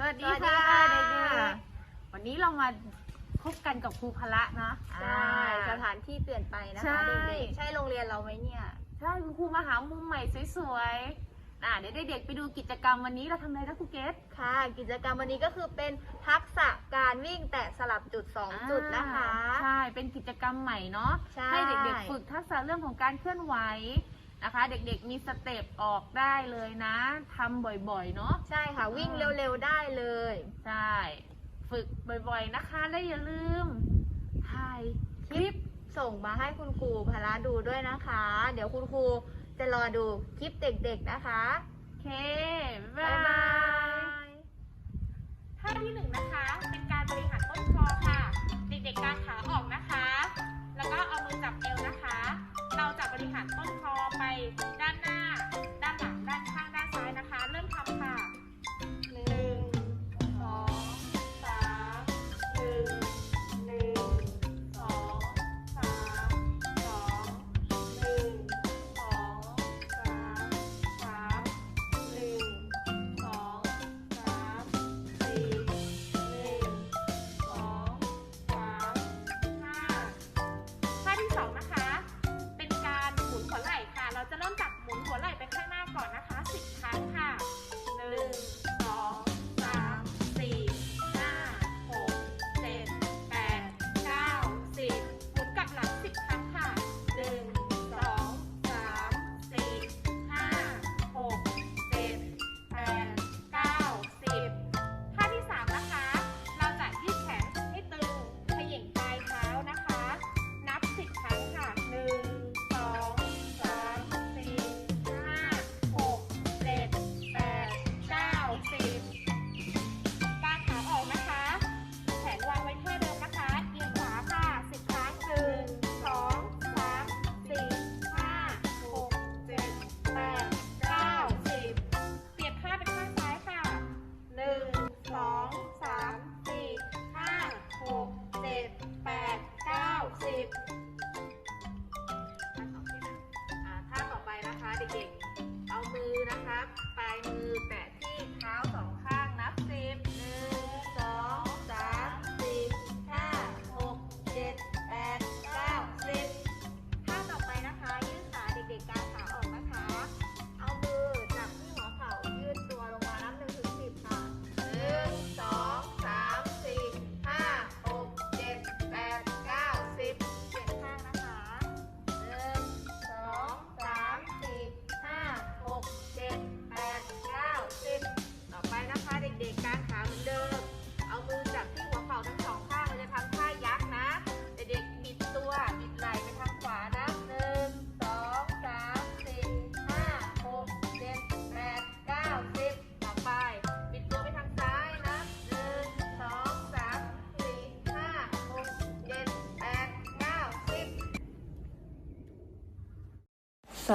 สวัสดีสวัสดีค่ะค่ะเด็กๆวันนี้เรามาพบกันกับครูพละเนาะใช่อ่าสถานที่เปลี่ยนไปนะใช่คะเด็กๆใช่โรงเรียนเราไหมเนี่ยใช่คุณครูมาหามุมใหม่สวยๆอะเดี๋ยวเด็กๆไปดูกิจกรรมวันนี้เราทำอะไรนะครูเกตค่ะ กิจกรรมวันนี้ก็คือเป็นทักษะการวิ่งแต่สลับจุด 2 จุดนะคะ ใช่ เป็นกิจกรรมใหม่เนาะใช่ให้เด็กๆฝึกทักษะเรื่องของการเคลื่อนไหว นะคะ เด็กๆมีสเต็ปออกได้เลยนะทำบ่อยๆเนาะ ใช่ค่ะ วิ่งเร็วๆได้เลย ใช่ ฝึกบ่อยๆนะคะ และอย่าลืม ถ่ายคลิปส่งมาให้คุณครูพละดูด้วยนะคะ เดี๋ยวคุณครูจะรอดูคลิปเด็กๆนะคะ โอเค บ๊าบ๊ายยบาบายยท่าที่หนึ่งนะคะ เป็นการบริหารต้นคอค่ะ น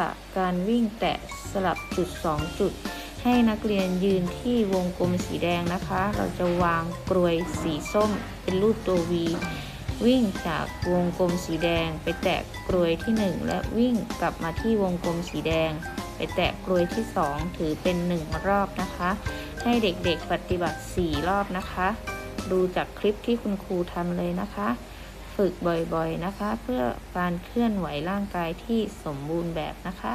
ะการวิ่งแตะสลับจุด 2 จุด ให้นักเรียนยืนที่วงกลมสีแดงนะคะ เราจะวางกรวยสีส้มเป็นรูปตัว V วิ่งจากวงกลมสีแดง ไปแตะกรวยที่ 1 และวิ่งกลับมาที่วงกลมสีแดง ไปแตะกรวยที่ 2 ถือเป็น 1 รอบนะคะ ให้เด็กๆปฏิบัติ 4 รอบนะคะ ดูจากคลิปที่คุณครูทำเลยนะคะ ฝึกบ่อยๆนะคะ เพื่อการเคลื่อนไหวร่างกายที่สมบูรณ์แบบนะคะ